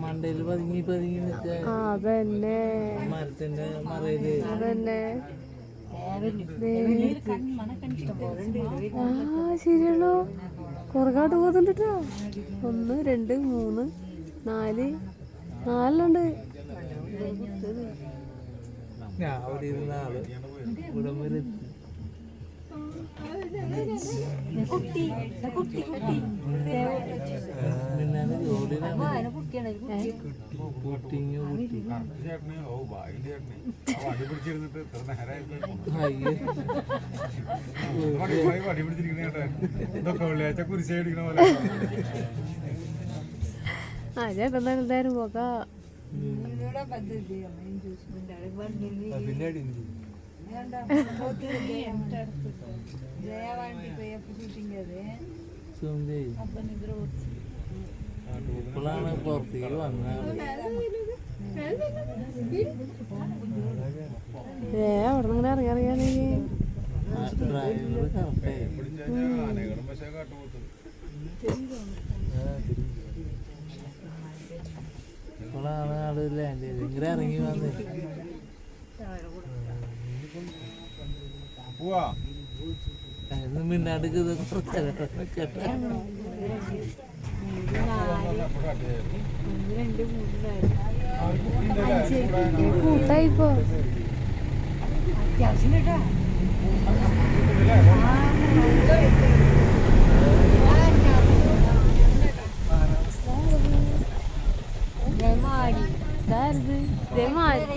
മണ്ടയിൽ പതുങ്ങി പതുങ്ങി നിൽക്കുക അതന്നെ. മരത്തിന്റെ മറയിൽ അതന്നെ. ആ ശരിയാണോ കുറകാട്ട് പോകുന്നുണ്ട്. ഒന്ന് രണ്ട് മൂന്ന് നാല്. നാലെണ്ണുണ്ട്. ഞാൻ അവിടെ ഇരുന്ന ആൾ ഇവിടെ വരെ കുട്ടി കുട്ടി കുട്ടിങ് കുട്ടി. അയ്യോ. വെള്ളിയാഴ്ച കുരിശടിക്കണ പോലെ. ആ ചേട്ടൻ എന്തായാലും പോകാ. സുന്ദരി. ഇപ്പോഴാണ് പുറത്തേക്ക് വന്നത്. ഏ അവിടെ നിന്ന് ഇങ്ങനെ ഇറങ്ങി ഇറങ്ങിയാണെങ്കിൽ ഇപ്പോഴാണ് ആൾ ലാൻഡ് ചെയ്തത്. ഇങ്ങനെ ഇറങ്ങി വന്ന്. പോവാ. അതിന് മിണ്ടാണ്ട് ഇത് കുറച്ചേരം കേട്ടോ കൂട്ടായിപ്പോ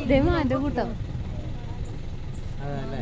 ദമാന്റെ കൂട്ടം അതല്ലേ